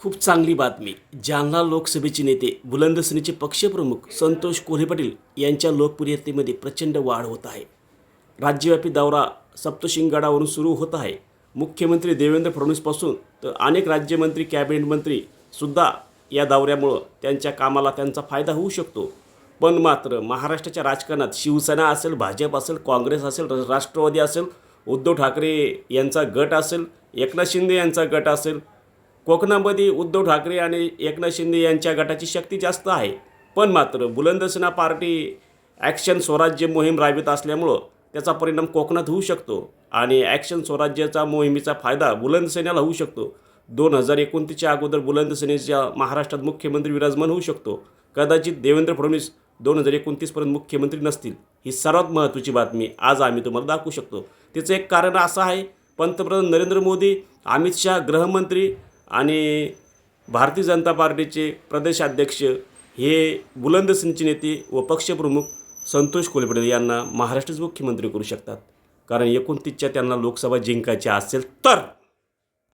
खूप चांगली बातमी. जालना लोकसभेचे नेते बुलंदसेनेचे पक्षप्रमुख संतोष कोल्हे पाटील यांच्या लोकप्रियतेमध्ये प्रचंड वाढ होत आहे. राज्यव्यापी दौरा सप्तशिंगडावरून सुरू होत आहे. मुख्यमंत्री देवेंद्र फडणवीसपासून तर अनेक राज्यमंत्री कॅबिनेट मंत्री सुद्धा या दौऱ्यामुळं त्यांच्या कामाला त्यांचा फायदा होऊ शकतो. पण मात्र महाराष्ट्राच्या राजकारणात शिवसेना असेल भाजप असेल काँग्रेस असेल राष्ट्रवादी असेल उद्धव ठाकरे यांचा गट असेल एकनाथ शिंदे यांचा गट असेल कोकणामध्ये उद्धव ठाकरे आणि एकनाथ शिंदे यांच्या गटाची शक्ती जास्त आहे. पण मात्र बुलंदसेना पार्टी ॲक्शन स्वराज्य मोहीम राबवित असल्यामुळं त्याचा परिणाम कोकणात होऊ शकतो आणि ॲक्शन स्वराज्याचा मोहिमेचा फायदा बुलंदसेनेला होऊ शकतो. दोन हजार एकोणतीसच्या अगोदर बुलंदसेनेच्या महाराष्ट्रात मुख्यमंत्री विराजमान होऊ शकतो. कदाचित देवेंद्र फडणवीस दोन हजार एकोणतीसपर्यंत मुख्यमंत्री नसतील. ही सर्वात महत्त्वाची बातमी आज आम्ही तुम्हाला दाखवू शकतो. त्याचं एक कारण असं आहे पंतप्रधान नरेंद्र मोदी अमित शहा गृहमंत्री आणि भारतीय जनता पार्टीचे प्रदेशाध्यक्ष हे बुलंदसिंगचे नेते व पक्षप्रमुख संतोष कोल्हे यांना महाराष्ट्रच मुख्यमंत्री करू शकतात. कारण एकोणतीसच्या त्यांना लोकसभा जिंकायची असेल तर